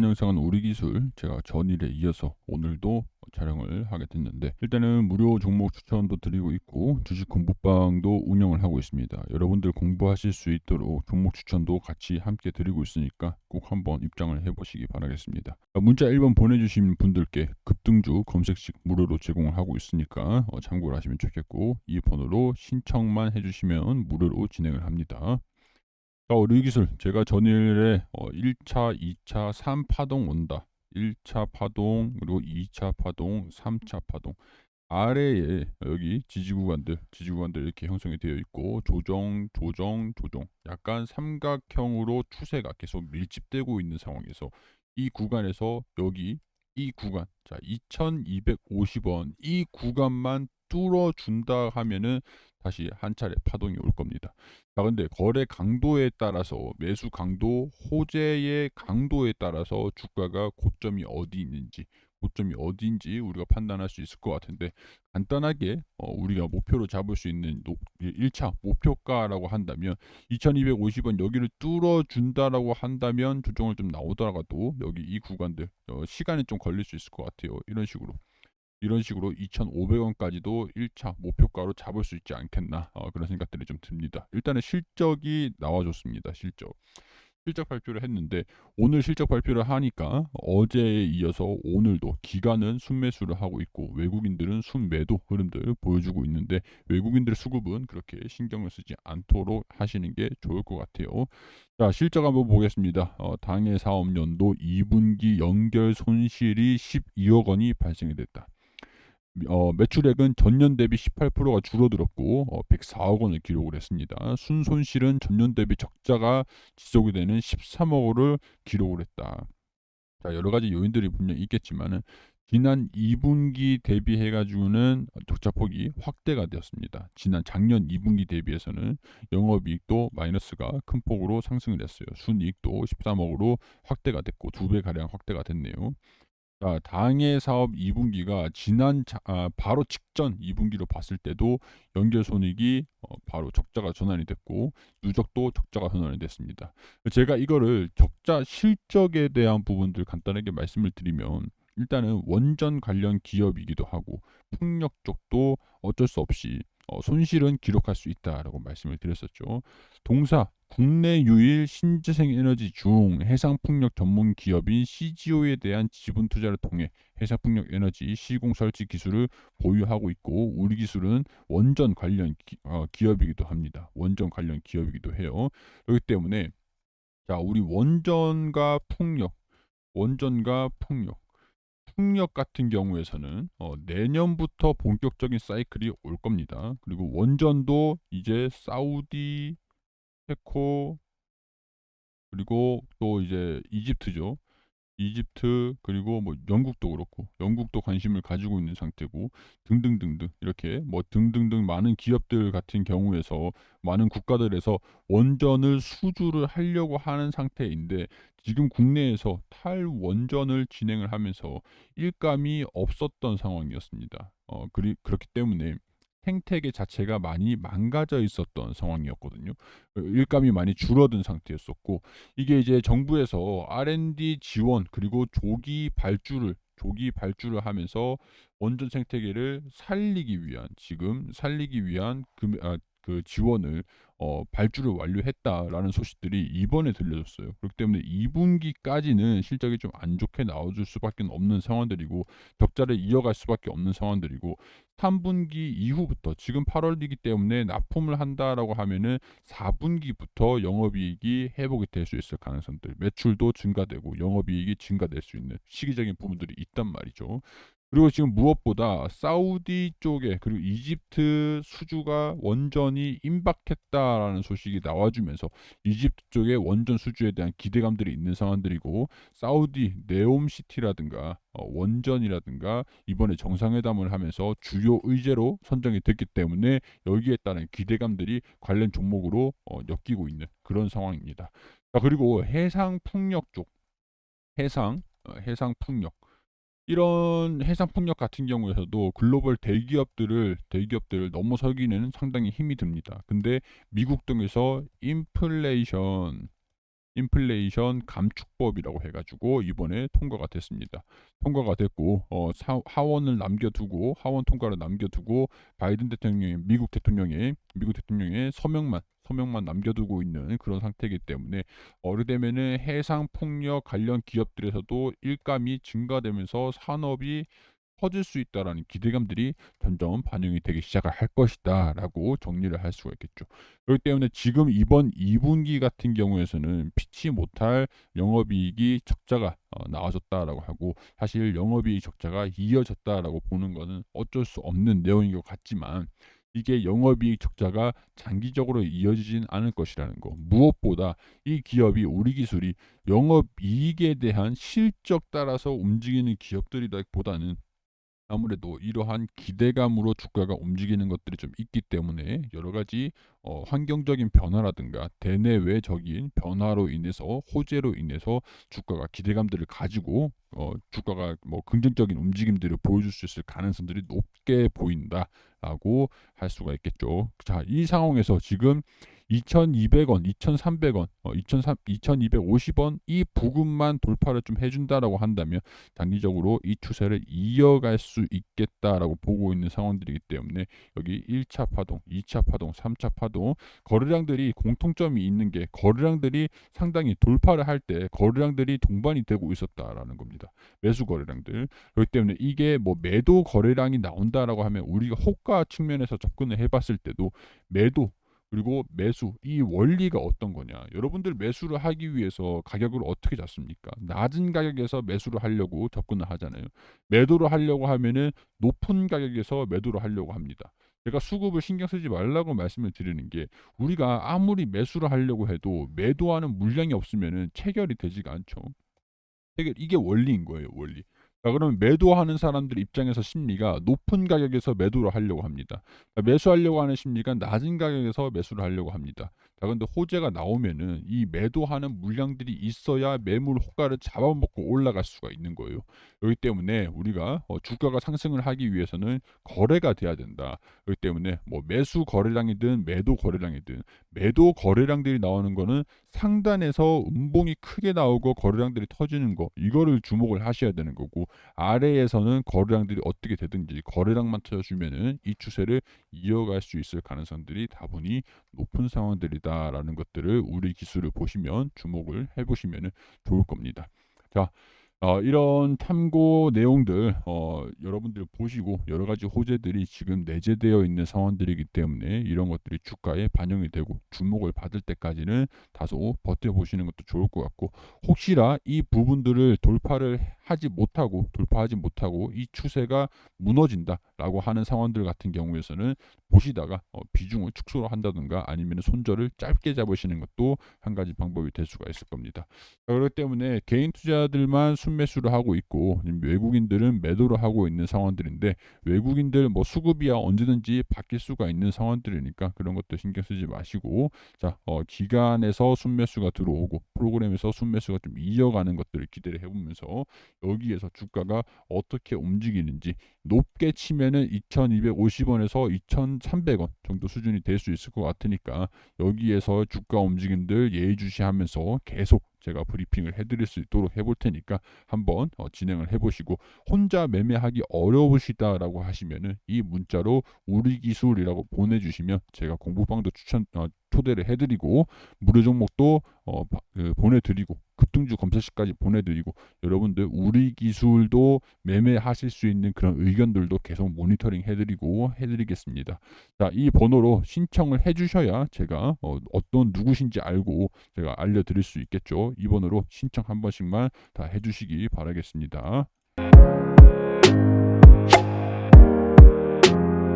이번 영상은 우리 기술 제가 전일에 이어서 오늘도 촬영을 하게 됐는데 일단은 무료 종목 추천도 드리고 있고 주식 공부방도 운영을 하고 있습니다. 여러분들 공부하실 수 있도록 종목 추천도 같이 함께 드리고 있으니까 꼭 한번 입장을 해보시기 바라겠습니다. 문자 1번 보내주신 분들께 급등주 검색식 무료로 제공을 하고 있으니까 어, 참고를 하시면 좋겠고 이 번호로 신청만 해주시면 무료로 진행을 합니다. 자, 우리 기술. 제가 전일에 어, 1차, 2차, 3파동 온다. 1차 파동 그리고 2차 파동, 3차 파동. 아래에 여기 지지 구간들, 지지 구간들 이렇게 형성이 되어 있고 조정, 조정, 조정. 약간 삼각형으로 추세가 계속 밀집되고 있는 상황에서 이 구간에서 여기 이 구간. 자 2250원. 이 구간만 뚫어준다 하면은 다시 한 차례 파동이 올 겁니다. 자, 근데 거래 강도에 따라서 매수 강도, 호재의 강도에 따라서 주가가 고점이 어디 있는지, 고점이 어디인지 우리가 판단할 수 있을 것 같은데 간단하게 어, 우리가 목표로 잡을 수 있는 노, 1차 목표가라고 한다면 2250원 여기를 뚫어준다라고 한다면 조정을 좀 나오더라도 여기 이 구간들 어, 시간이 좀 걸릴 수 있을 것 같아요. 이런 식으로. 이런 식으로 2,500원까지도 1차 목표가로 잡을 수 있지 않겠나 어, 그런 생각들이 좀 듭니다. 일단은 실적이 나와줬습니다. 실적. 실적 발표를 했는데 오늘 실적 발표를 하니까 어제에 이어서 오늘도 기관은 순매수를 하고 있고 외국인들은 순매도 흐름들 보여주고 있는데 외국인들 수급은 그렇게 신경을 쓰지 않도록 하시는 게 좋을 것 같아요. 자 실적 한번 보겠습니다. 어, 당해 사업연도 2분기 연결 손실이 12억 원이 발생이 됐다. 어, 매출액은 전년 대비 18%가 줄어들었고 어, 104억 원을 기록을 했습니다. 순손실은 전년 대비 적자가 지속이 되는 13억 원을 기록을 했다. 자, 여러 가지 요인들이 분명히 있겠지만은 지난 2분기 대비해 가지고는 적자폭이 확대가 되었습니다. 지난 작년 2분기 대비해서는 영업이익도 마이너스가 큰 폭으로 상승을 했어요. 순이익도 13억으로 확대가 됐고 두 배 가량 확대가 됐네요. 자, 당해 사업 2분기가 지난 자, 아, 바로 직전 2분기로 봤을 때도 연결 손익이 어, 바로 적자가 전환이 됐고 누적도 적자가 전환이 됐습니다. 제가 이거를 적자 실적에 대한 부분들 간단하게 말씀을 드리면 일단은 원전 관련 기업이기도 하고 풍력 쪽도 어쩔 수 없이 어, 손실은 기록할 수 있다라고 말씀을 드렸었죠. 동사 국내 유일 신재생 에너지 중 해상 풍력 전문 기업인 CGO에 대한 지분 투자를 통해 해상 풍력 에너지 시공 설치 기술을 보유하고 있고 우리 기술은 원전 관련 기, 어, 기업이기도 합니다. 원전 관련 기업이기도 해요. 그렇기 때문에 자 우리 원전과 풍력, 원전과 풍력 풍력 같은 경우에서는 어, 내년부터 본격적인 사이클이 올 겁니다. 그리고 원전도 이제 사우디 체코 그리고 또 이제 이집트죠. 이집트 그리고 뭐 영국도 그렇고 영국도 관심을 가지고 있는 상태고 등등등등 이렇게 뭐 등등등 많은 기업들 같은 경우에서 많은 국가들에서 원전을 수주를 하려고 하는 상태인데 지금 국내에서 탈원전을 진행을 하면서 일감이 없었던 상황이었습니다. 어 그리 그렇기 때문에 생태계 자체가 많이 망가져 있었던 상황이었거든요. 일감이 많이 줄어든 상태였었고 이게 이제 정부에서 R&D 지원 그리고 조기 발주를 조기 발주를 하면서 원전 생태계를 살리기 위한 지금 살리기 위한 금, 아, 그 지원을 어, 발주를 완료했다라는 소식들이 이번에 들려졌어요. 그렇기 때문에 2분기까지는 실적이 좀 안 좋게 나와줄 수밖에 없는 상황들이고 적자를 이어갈 수밖에 없는 상황들이고 3분기 이후부터 지금 8월이기 때문에 납품을 한다라고 하면은 4분기부터 영업이익이 회복이 될 수 있을 가능성들 매출도 증가되고 영업이익이 증가될 수 있는 시기적인 부분들이 있단 말이죠. 그리고 지금 무엇보다 사우디 쪽에 그리고 이집트 수주가 원전이 임박했다라는 소식이 나와주면서 이집트 쪽에 원전 수주에 대한 기대감들이 있는 상황들이고 사우디 네옴시티라든가 어, 원전이라든가 이번에 정상회담을 하면서 주요 의제로 선정이 됐기 때문에 여기에 따른 기대감들이 관련 종목으로 어, 엮이고 있는 그런 상황입니다. 자, 그리고 해상 풍력 쪽 해상 어, 해상 풍력 이런 해상 풍력 같은 경우에서도 글로벌 대기업들을 대기업들을 넘어서기는 상당히 힘이 듭니다. 근데 미국 등에서 인플레이션 인플레이션 감축법이라고 해가지고 이번에 통과가 됐습니다. 통과가 됐고 어, 사, 하원을 남겨두고 하원 통과를 남겨두고 바이든 대통령의 미국 대통령의 미국 대통령의 서명만 서명만 남겨두고 있는 그런 상태이기 때문에 어르되면은 해상 폭력 관련 기업들에서도 일감이 증가되면서 산업이 커질 수 있다라는 기대감들이 점점 반영이 되기 시작을 할 것이다라고 정리를 할 수가 있겠죠. 그렇기 때문에 지금 이번 2분기 같은 경우에서는 피치 못할 영업이익이 적자가 어, 나와졌다라고 하고 사실 영업이익 적자가 이어졌다라고 보는 것은 어쩔 수 없는 내용인 것 같지만 이게 영업이익 적자가 장기적으로 이어지진 않을 것이라는 거. 무엇보다 이 기업이 우리 기술이 영업이익에 대한 실적 따라서 움직이는 기업들이다보다는 아무래도 이러한 기대감으로 주가가 움직이는 것들이 좀 있기 때문에 여러 가지 어, 환경적인 변화라든가 대내외적인 변화로 인해서 호재로 인해서 주가가 기대감들을 가지고 어, 주가가 뭐 긍정적인 움직임들을 보여줄 수 있을 가능성들이 높게 보인다라고 할 수가 있겠죠. 자, 이 상황에서 지금 2,200원, 2,300원, 어, 2,250원 이 부근만 돌파를 좀 해준다라고 한다면 단기적으로 이 추세를 이어갈 수 있겠다라고 보고 있는 상황들이기 때문에 여기 1차 파동, 2차 파동, 3차 파동 거래량들이 공통점이 있는 게 거래량들이 상당히 돌파를 할 때 거래량들이 동반이 되고 있었다라는 겁니다. 매수 거래량들. 그렇기 때문에 이게 뭐 매도 거래량이 나온다라고 하면 우리가 호가 측면에서 접근을 해봤을 때도 매도 그리고 매수 이 원리가 어떤 거냐? 여러분들 매수를 하기 위해서 가격을 어떻게 잡습니까? 낮은 가격에서 매수를 하려고 접근을 하잖아요. 매도를 하려고 하면은 높은 가격에서 매도를 하려고 합니다. 제가 수급을 신경 쓰지 말라고 말씀을 드리는 게 우리가 아무리 매수를 하려고 해도 매도하는 물량이 없으면은 체결이 되지가 않죠. 이게 원리인 거예요 원리 자, 그러면 매도하는 사람들 입장에서 심리가 높은 가격에서 매도를 하려고 합니다. 자, 매수하려고 하는 심리가 낮은 가격에서 매수를 하려고 합니다. 자, 근데 호재가 나오면은 이 매도하는 물량들이 있어야 매물 호가를 잡아먹고 올라갈 수가 있는 거예요. 그렇기 때문에 우리가 어, 주가가 상승을 하기 위해서는 거래가 돼야 된다. 그렇기 때문에 뭐 매수 거래량이든 매도 거래량이든 매도 거래량들이 나오는 거는 상단에서 음봉이 크게 나오고 거래량들이 터지는 거 이거를 주목을 하셔야 되는 거고 아래에서는 거래량들이 어떻게 되든지 거래량만 터져주면은 이 추세를 이어갈 수 있을 가능성들이 다분히 높은 상황들이다 라는 것들을 우리 기술을 보시면 주목을 해보시면 좋을 겁니다. 자, 어, 이런 탐구 내용들 어, 여러분들 보시고 여러 가지 호재들이 지금 내재되어 있는 상황들이기 때문에 이런 것들이 주가에 반영이 되고 주목을 받을 때까지는 다소 버텨보시는 것도 좋을 것 같고 혹시나 이 부분들을 돌파를 하지 못하고 돌파하지 못하고 이 추세가 무너진다 라고 하는 상황들 같은 경우에서는 보시다가 어, 비중을 축소를 한다든가 아니면 손절을 짧게 잡으시는 것도 한 가지 방법이 될 수가 있을 겁니다. 그렇기 때문에 개인 투자들만 순매수를 하고 있고 외국인들은 매도를 하고 있는 상황들인데 외국인들 뭐 수급이야 언제든지 바뀔 수가 있는 상황들이니까 그런 것도 신경 쓰지 마시고 자 어, 기간에서 순매수가 들어오고 프로그램에서 순매수가 좀 이어가는 것들을 기대를 해보면서 여기에서 주가가 어떻게 움직이는지 높게 치면 은 2,250원에서 2,300원 정도 수준이 될 수 있을 것 같으니까 여기에서 주가 움직임들 예의주시하면서 계속 제가 브리핑을 해드릴 수 있도록 해볼 테니까 한번 어, 진행을 해보시고 혼자 매매하기 어려우시다라고 하시면은 이 문자로 우리 기술이라고 보내주시면 제가 공부방도 추천 어, 초대를 해드리고 무료 종목도 어, 그 보내드리고 급등주 검사시까지 보내드리고 여러분들 우리 기술도 매매하실 수 있는 그런 의견들도 계속 모니터링 해드리고 해드리겠습니다. 자, 이 번호로 신청을 해주셔야 제가 어, 어떤 누구신지 알고 제가 알려드릴 수 있겠죠. 이 번호로 신청 한 번씩만 다 해주시기 바라겠습니다.